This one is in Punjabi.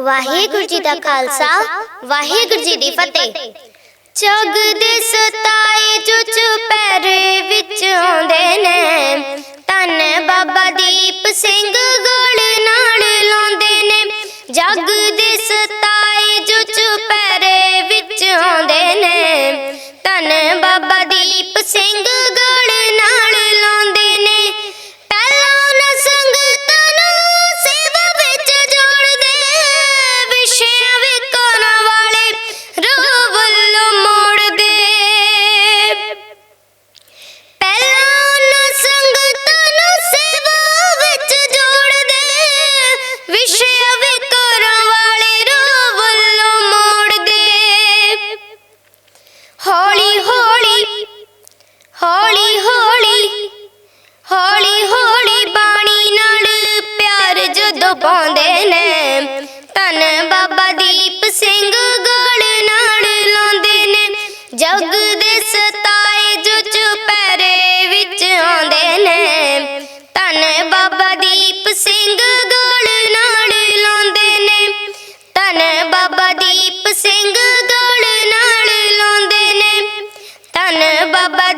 ਵਾਹਿਗੁਰੂ ਜੀ ਦਾ ਖਾਲਸਾ, ਵਾਹਿਗੁਰੂ ਜੀ ਦੀ ਫਤਿਹ। ਜਗ ਦੇ ਸਤਾਏ ਚੁੱਚ ਪੈਰ ਵਿੱਚ ਆਉਂਦੇ ਨੇ। ਤਨ ਬਾਬਾ ਦੀਪ ਸਿੰਘ ਗੋਲ ਨਾਲ ਲਾਉਂਦੇ ਨੇ। ਜਗ ਦੇ ਸਤਾ ਪਾਉਂਦੇ ਨੇ। ਧੰਨ ਬਾਬਾ ਦੀਪ ਸਿੰਘ ਗਗੜੇ ਨਾਲ ਲਾਉਂਦੇ ਨੇ। ਜਗ ਦੇ ਸਤਾਏ ਜੋ ਚੁਪਹਿਰੇ ਵਿੱਚ ਆਉਂਦੇ ਨੇ। ਧੰਨ ਬਾਬਾ ਦੀਪ ਸਿੰਘ ਗਗੜੇ ਨਾਲ ਲਾਉਂਦੇ ਨੇ। ਧੰਨ ਬਾਬਾ ਦੀਪ ਸਿੰਘ ਗਗੜੇ ਨਾਲ ਲਾਉਂਦੇ ਨੇ। ਧੰਨ ਬਾਬਾ